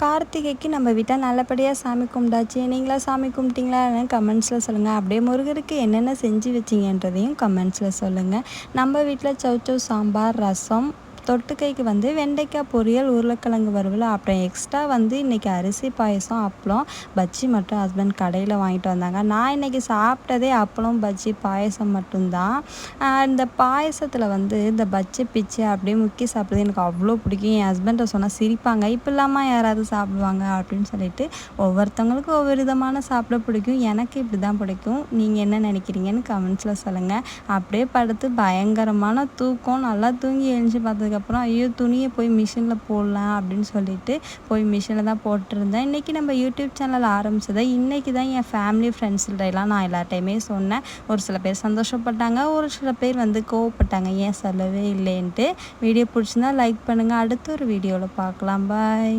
கார்த்திகைக்கு நம்ம வீட்டை நல்லபடியாக சாமி கும்பிட்டாச்சு. நீங்களா சாமி கும்பிட்டிங்களா கமெண்ட்ஸில் சொல்லுங்கள் அப்படியே முருகருக்கு என்னென்ன செஞ்சு வச்சிங்கன்றதையும் கமெண்ட்ஸில் சொல்லுங்கள் நம்ம வீட்டில் சௌச்சௌ சாம்பார் ரசம் தொட்டுக்கைக்கு வந்து வெண்டைக்காய் பொரியல் உருளைக்கிழங்கு வறுவல் அப்புறம் எக்ஸ்ட்ரா வந்து இன்றைக்கி அரிசி பாயசம் அப்பளம் பஜ்ஜி மட்டும் ஹஸ்பண்ட் கடையில் வாங்கிட்டு வந்தாங்க. நான் இன்றைக்கி சாப்பிட்டதே அப்பளம் பஜ்ஜி பாயசம் மட்டும்தான். இந்த பாயசத்தில் வந்து இந்த பஜ்ஜி பிச்சு அப்படியே முக்கி சாப்பிட்றது எனக்கு அவ்வளோ பிடிக்கும். என் ஹஸ்பண்டை சொன்னால் சிரிப்பாங்க. இப்போ இல்லாமல் யாராவது சாப்பிடுவாங்க? அப்படின்னு சொல்லிட்டு ஒவ்வொருத்தவங்களுக்கும் ஒவ்வொரு விதமான சாப்பிட பிடிக்கும். எனக்கு இப்படி தான் பிடிக்கும். நீங்கள் என்ன நினைக்கிறீங்கன்னு கமெண்ட்ஸில் சொல்லுங்கள் அப்படியே படுத்து பயங்கரமான தூக்கம். நல்லா தூங்கி எழுந்து பார்த்ததுக்கு அதுக்கப்புறம் ஐயோ துணியை போய் மிஷினில் போடலாம் அப்படின்னு சொல்லிட்டு போய் மிஷினில் தான் போட்டிருந்தேன். இன்றைக்கி நம்ம யூடியூப் சேனல் ஆரம்பித்ததை இன்றைக்கி தான் என் ஃபேமிலி ஃப்ரெண்ட்ஸ்கிட்டலாம் நான் எல்லாட்டையுமே சொன்னேன். ஒரு சில பேர் சந்தோஷப்பட்டாங்க ஒரு சில பேர் வந்து கோவப்பட்டாங்க. ஏன் சொல்லவே இல்லைன்ட்டு. வீடியோ பிடிச்சிருந்தா லைக் பண்ணுங்கள் அடுத்த ஒரு வீடியோவில் பார்க்கலாம். பாய்